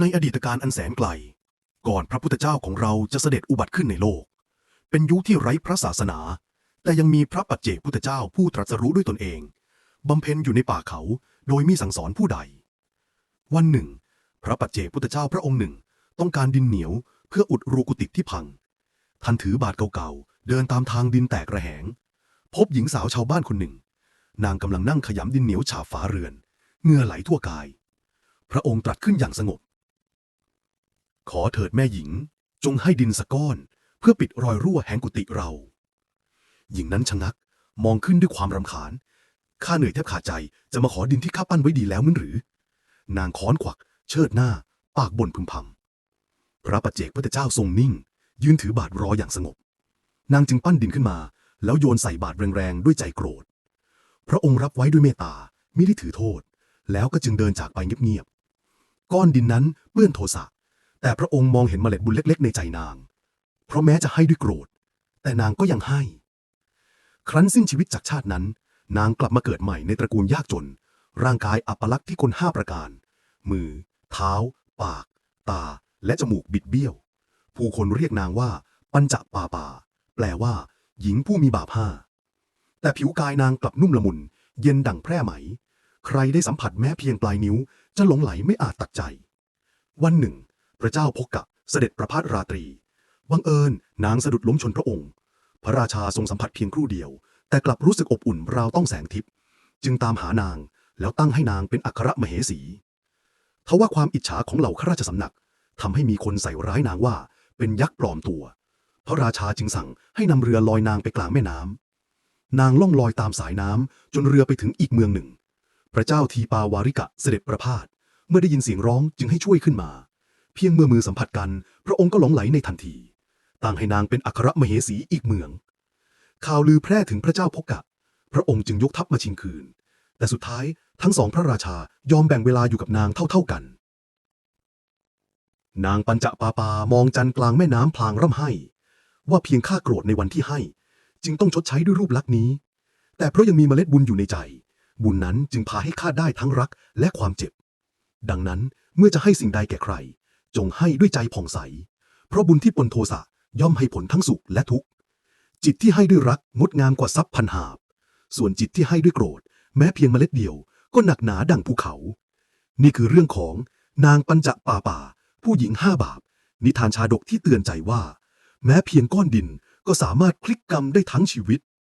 ในอดีตการอันแสนไกล ก่อนพระพุทธเจ้าของเราจะเสด็จอุบัติขึ้นในโลก เป็นยุคที่ไร้พระศาสนา แต่ยังมีพระปัจเจกพุทธเจ้าผู้ตรัสรู้ด้วยตนเอง บำเพ็ญอยู่ในป่าเขาโดยมีสั่งสอนผู้ใด วันหนึ่ง พระปัจเจกพุทธเจ้าพระองค์หนึ่ง ต้องการดินเหนียวเพื่ออุดรูกุฏิที่พัง ท่านถือบาทเก่าๆ เดินตามทางดินแตกระแหง พบหญิงสาวชาวบ้านคนหนึ่ง นางกำลังนั่งขยำดินเหนียวฉาบฝาเรือน เหงื่อไหลทั่วกาย พระองค์ตรัสขึ้นอย่างสงบ ขอเถิดแม่หญิง จงให้ดินสะก้อน เพื่อปิดรอยรั่วแห่งกุฏิเรา หญิงนั้นชะงัก มองขึ้นด้วยความรำคาญ ข้าเหนื่อยแทบขาดใจ จะมาขอดินที่ข้าปั้นไว้ดีแล้วมั้นหรือ นางค้อนขวัก เชิดหน้า ปากบ่นพึมพำ พระปัจเจกพุทธเจ้าทรงนิ่ง ยืนถือบาทรออย่างสงบ นางจึงปั้นดินขึ้นมา แล้วโยนใส่บาทแรงๆด้วยใจโกรธ พระองค์รับไว้ด้วยเมตตาไม่ได้ถือโทษ แล้วก็จึงเดินจากไปเงียบๆ ก้อนดินนั้นเปื้อนโทสะ แต่พระองค์มองเห็นเมล็ดบุญเล็ก ๆ ในใจนาง เพราะแม้จะให้ด้วยโกรธ แต่นางก็ยังให้ ครั้นสิ้นชีวิตจากชาตินั้น นางกลับมาเกิดใหม่ในตระกูลยากจน ร่างกายอัปลักษณ์ที่คนห้าประการ มือ เท้า ปาก ตา และจมูกบิดเบี้ยว ผู้คนเรียกนางว่า ปัญจปาปา แปลว่า หญิงผู้มีบาปห้า แต่ผิวกายนางกลับนุ่มละมุน เย็นดั่งแพร่ไหม ใครได้สัมผัสแม้เพียงปลายนิ้ว จะหลงไหลไม่อาจตัดใจ วันหนึ่ง พระเจ้าพกกะเสด็จประพาสราตรี บังเอิญนางสะดุดล้มชนพระองค์ พระราชาทรงสัมผัสเพียงครู่เดียว แต่กลับรู้สึกอบอุ่นราวต้องแสงทิพย์จึงตามหานาง แล้วตั้งให้นางเป็นอัครมเหสีทว่าความอิจฉาของเหล่าข้าราชสำนักทำให้มีคนใส่ร้ายนางว่าเป็นยักษ์ปลอมตัว พระราชาจึงสั่งให้นำเรือลอยนางไปกลางแม่น้ำนางล่องลอยตามสายน้ำจนเรือไปถึงอีกเมืองหนึ่ง พระเจ้าทีปาวาริกะเสด็จประพาสเมื่อได้ยินเสียงร้องจึงให้ช่วยขึ้นมา เพียงเมื่อมือสัมผัสกัน พระองค์ก็หลงไหลในทันทีตั้งให้นางเป็นอัครมเหสีอีกเมือง ข่าวลือแพร่ถึงพระเจ้าพกกะ พระองค์จึงยกทัพมาชิงคืน แต่สุดท้ายทั้งสองพระราชายอมแบ่งเวลาอยู่กับนางเท่าๆกัน นางปัญจปาปามองจันกลางแม่น้ำพลางร่ำไห้ ว่าเพียงข้าโกรธในวันที่ให้ จึงต้องชดใช้ด้วยรูปลักษณ์นี้ แต่เพราะยังมีเมล็ดบุญอยู่ในใจ บุญนั้นจึงพาให้ข้าได้ทั้งรักและความเจ็บ ดังนั้นเมื่อจะให้สิ่งใดแก่ใคร จงให้ด้วยใจผ่องใส เพราะบุญที่ปนโทสะย่อมให้ผลทั้งสุขและทุกข์ จิตที่ให้ด้วยรักงดงามกว่าทรัพย์พันหาบ ส่วนจิตที่ให้ด้วยโกรธ แม้เพียงเมล็ดเดียว ก็หนักหนาดั่งภูเขา นี่คือเรื่องของนางปัญจป่าป่า ผู้หญิงห้าบาป นิทานชาดกที่เตือนใจว่า แม้เพียงก้อนดินก็สามารถคลิกกรรมได้ทั้งชีวิต